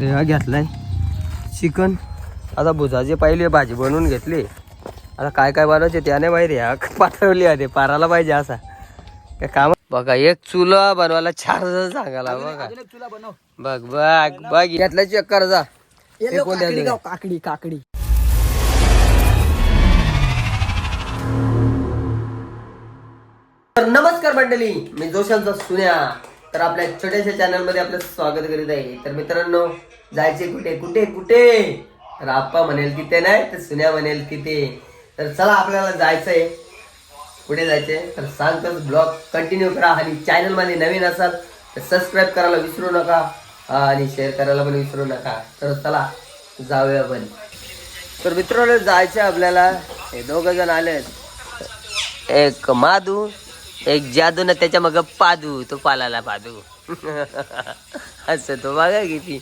रेवा घेतलाय. चिकन. आता भुजाची पहिली भाजी बनवून घेतली. आता काय काय बनवायचे त्याने माहिती. या पाठवली आधी पाराला पाहिजे असा. काय काम? बघा एक चुला बनवायला चार जण सांगायला बघा. बघ बघ. बघ घेतला चक्कर जा. हे कोण द्यायचं? काकडी काकडी काकडी. तर नमस्कार मंडळी मी जोशांचा सुन्या. तर आपल्या छोट्याशा चॅनलमध्ये आपलं स्वागत करीत आहे. तर मित्रांनो जायचे कुठे? कुठे? कुठे? तर आप्पा म्हणेल तिथे नाही तर सुन्या म्हणेल तिथे तर चला आपल्याला जायचंय. कुठे जायचंय? तर सांगतोच ब्लॉग कंटिन्यू करा. आणि चॅनलमध्ये नवीन असाल तर सबस्क्राईब करायला विसरू नका. आणि शेअर करायला पण विसरू नका. तर चला जाऊया पण तर मित्रांनो जायचं आपल्याला. हे दोघं जण आले एक माधू एक जादू ना त्याच्या मग पादू तो पालाला पादू. असं तो बघा किती.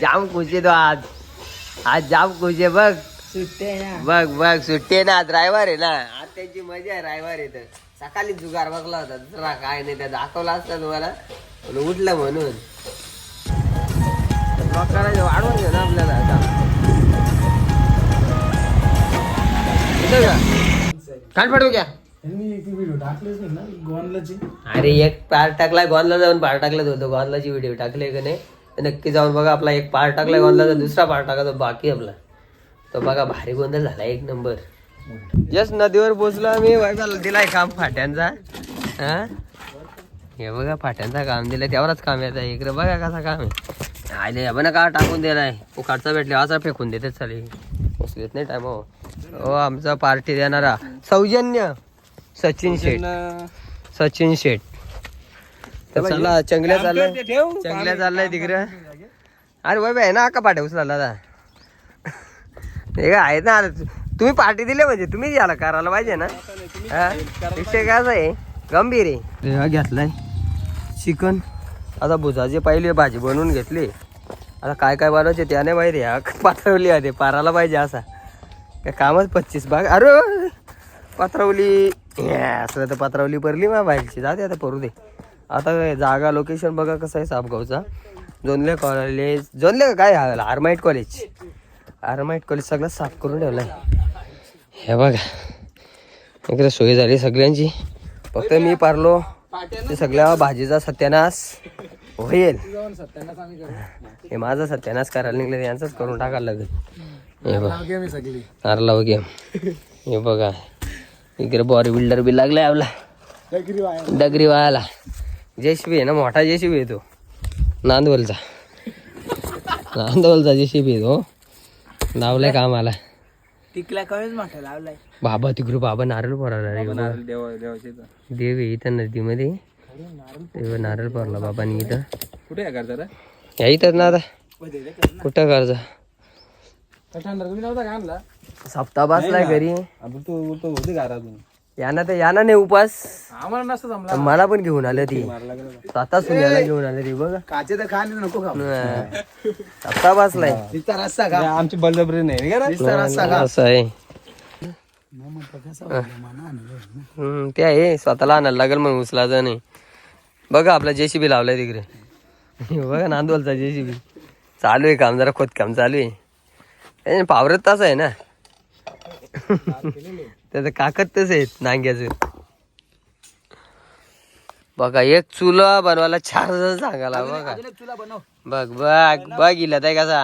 जाम खुशी तो आज. आज जाम खुशी बघ. सुट्टे ना. बघ बघ सुट्टी आहे ना ड्रायव्हर आहे ना. आज त्याची मजा आहे ड्रायव्हर आहे तर. सकाळी जुगार बघला होता दुसरा काय नाही त्या दाखवला असता तुम्हाला. उठलं म्हणून. करायचं वाढवून घे ना आपल्याला आता. फाडू घ्या. व्हिडिओ टाकलेच नाही ना अरे एक पार्ट टाकलाय गोंदला जाऊन पार्ट टाकला होतं गोंदलाची व्हिडिओ टाकले का नाही? तर नक्की जाऊन बघा आपला एक पार्ट टाकलाय गोंदलाचा दुसरा पार्ट टाका तो बाकी आपला. तो बघा भारी गोंधळ झाला एक नंबर जस्ट नदीवर पोचलो आम्ही वाईबाला दिलाय काम फाट्यांचा. हा? हे बघा फाट्यांचा काम दिलाय त्यावरच काम येत आहे इकडे बघा कसा काम आहे. आले आपण का टाकून दिलाय? उकाडचा भेटले असा फेकून देते चालेल पोचलेत नाही टाइम हो हो आमचा पार्टी देणारा सौजन्य. सचिन शेठ. सचिन शेठ. तर चला चंगल्या चाललंय. चंगल्या चाललंय तिकडं. अरे बाबा आहे ना का पाठे उचला दादा हे काय आहेत ना तुम्ही पार्टी दिली म्हणजे तुम्ही याला करायला पाहिजे ना. हा? विषय काय आहे? गंभीर आहे. रेवा घेतलाय. चिकन. आता भुजाची पहिली भाजी बनवून घेतली. आता काय काय बनवायचे त्याने माहिती या पाठवली आधी पाराला पाहिजे असा. काय कामच पच्चीस भाग अरे! पत्रावली असलं तर पत्रावली परली मा बाईकची जाते आता परू दे. आता काय जागा लोकेशन बघा कसं आहे सापगावचा जोनले कॉलेज जोनले काय? आरमाईट कॉलेज आरमाईट कॉलेज सगळं साफ करून ठेवलं आहे हे बघा. इकडे सोय झाली सगळ्यांची. फक्त मी पारलो. ते सगळ्या भाजीचा सत्यानाश होईल. हे माझा सत्यानाश करायला निघले यांचंच करून टाकायला लागेल. हे बघ. गेम हे बघा. इकडे बॉडी बिल्डर बी लागलाय आपला. डगरी वायाला जेसीबी आहे ना मोठा जेसीबी आहे तो. नांदवलचा. नांदवलचा जेसीबी आहे तो. लावलाय कामाला. टिकल्या कमीच मोठा लावलाय. बाबा तिकडे बाबा नारळ पोराला रे देव आहे इथं नदीमध्ये. तेव्हा नारळ पोरला बाबांनी इथं. कुठे आहे करता या इथंच ना आता. कुठं कर्ज? कठांडर तुम्ही नव्हता का आणला सप्ताह बसलाय घरी. आपण तू तो होते घरातून? याना तर याना नाही उपास आम्हाला नसतं जमला. तर मला पण घेऊन आलं ती. स्वतः सुन्याला घेऊन आलं ती बघा. काचे तर खाणे नको खाऊ. सप्ताह बसलाय रस्ता आमची बलजबरी नाही. नुसता रस्ता का असं आहे. हम्म, ते आहे. स्वतःला आणायला लागेल मग उचलायचं नाही. बघा आपला जेसीबी लावलाय तिकडे. बघा नांदवलचा जेसीबी. चालू आहे काम जरा खोदकाम चालू आहे. पावरत तास आहे ना. त्याचं काकत तस आहेत नांग्याचं. बघा एक चुला बनवायला चार जण सांगायला बघा. बघ बघ बघ इला काय कसा.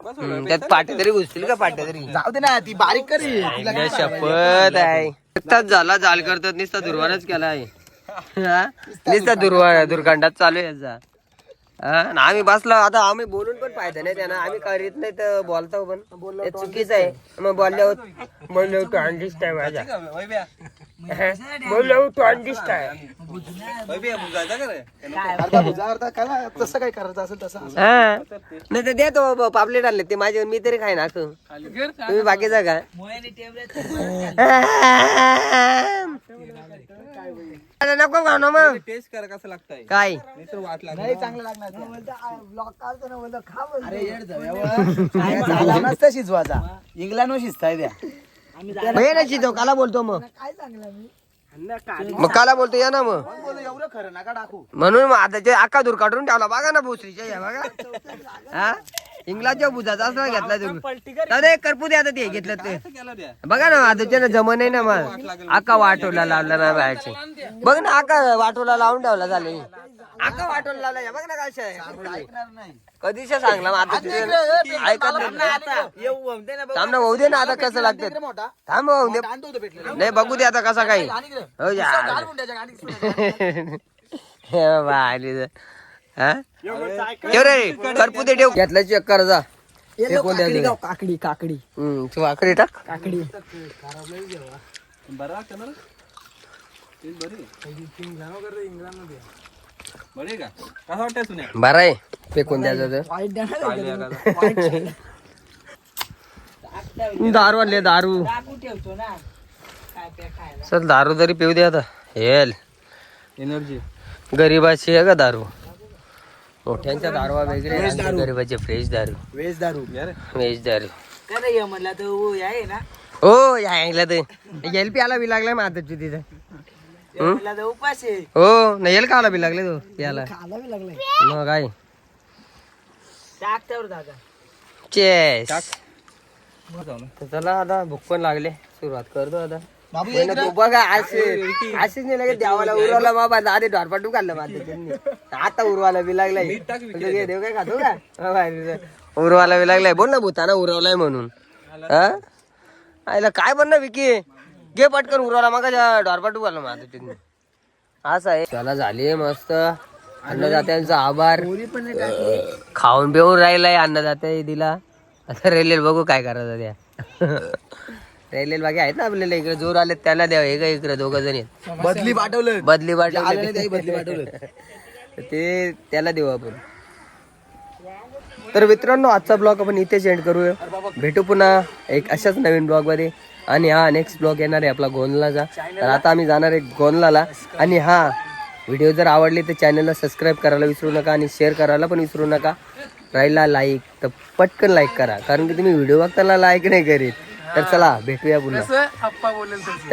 हम्म, त्यात पाटे तरी घुसतील का पाटे तरी? जाऊ दे ना ती बारीक करी. काय शपथ आहे. एकटाच झाला जाल करतात नुसता दुर्वानच केला आहे हा? नुसता दुर्वा दुर्गंडात चालू आहे याचा? आणि आम्ही बसलो आता आम्ही बोलून पण फायदा नाही त्यांना. आम्ही करीत नाही तर बोलतो पण. हे चुकीचं आहे. मग बोलल्यावर बोलल्यावर तू अंडिस्ट आहे माझ्या. बोलल्यावर तू अंडिस्ट आहे तसं काय करायचं असेल तसं हा नाही तर देतो पापलेट आणले ते माझे मी तरी खाईन असं. तुम्ही बाकीचा का अरे नको खाऊ ना मग. टेस्ट कर कसं लागतंय. काय? तर वाट नाही चांगलं लागणार नसता शिजवाचा इंगला नो शिजताय द्या शिजव काला बोलतो मग. मग काला बोलतो या ना मग. बोल एवढं खरं नका टाकू म्हणून मग आता ते आका दूर काढून ठेवला बघा ना भोसरीच्या या बघा. हा? इंग्लाच्या बुजाचा असला घेतला तुम्ही. दादा एक करपू द्या आता ते घेतलं ते बघा ना आता ना जमन नाही ना मग. आका वाटोला लावला ना बाहेरचे बघ ना आका वाटोला लावून ठेवला झाले. आका वाटोला लावला या. बघ ना काय कधीच सांगला मग आता तुझं ऐकत नाही. थांब ना होऊ दे ना आता कसं लागतं. मोठा. थांब होऊ दे. नाही बघू दे आता कसा काही. हो जा. हे. हा? ठेव रे करपू दे ठेव. घेतला चेक कर जा. कोण काकडी द्यायचं? काकडी काकडी. हम्म तू आकडे टाक. काकडी. बरं आहे. फेकून द्यायचं तर वाईट द्या ना ते. वाईट दारू आणले दारू. ठेवतो ना. काय पे खायला. चल दारू तरी पिऊ दे आता. हेल एनर्जी गरीबाची आहे का दारू? मोठ्यांच्या दारवा वेगळे गरीबाचे फ्रेश दारू. वेज दारू. व्हेज दारू. म्हणला तर वो आहे ना. हो या ऐकलं ते. येल प्याला बी लागलाय माताची तिथं. म्हणला तर उपास आहे. हो नाही येल खायला बी लागले तो याला लागलाय. मग काय? टाक त्यावर दादा. चेस. चला आता भूक पण लागले. सुरुवात करतो आता. बाबू तू बघा नाही लगेच देवाला उरवला बाबा आधी ढोरपाटू काढलं माझं त्यांनी. आता उरवायला बी लागलाय. घे, देव काय खातो का? हा, बाहेर. उरवायला बी लागलाय. बोल ना भूताना उरवलाय म्हणून. हा? आईला काय पण ना विकी? घे पटकन उरवाला मग ढोरपाटू काढलं माझं त्यांनी. असं आहे. चला झाली मस्त. अन्नदात्यांचा आभार. खाऊन पिऊन राहिलाय अन्नदाते दिला. आता रेल्वे बघू काय करायचं त्या. रेल्वे बाकी आहेत ना आपल्याला इकडे जोर आले त्याला द्यावं हे काय इकडे दोघ जण बदली पाठवलं बदली वाटली बदली पाठवलं ते त्याला देऊ आपण. तर मित्रांनो आजचा ब्लॉग आपण इथेच एंड करूया. भेटू पुन्हा एक अशाच नवीन ब्लॉगमध्ये. आणि हा नेक्स्ट ब्लॉग येणार आहे आपला गोंदलाचा तर आता आम्ही जाणार आहे गोंदलाला आणि हा व्हिडिओ जर आवडली तर चॅनलला सबस्क्राईब करायला विसरू नका आणि शेअर करायला पण विसरू नका. राहिला लाईक तर पटकन लाईक करा. कारण की तुम्ही व्हिडिओ बघताना लाईक नाही करीत. तर चला भेटूया पुन्हा. अप्पा बोलेल तसं.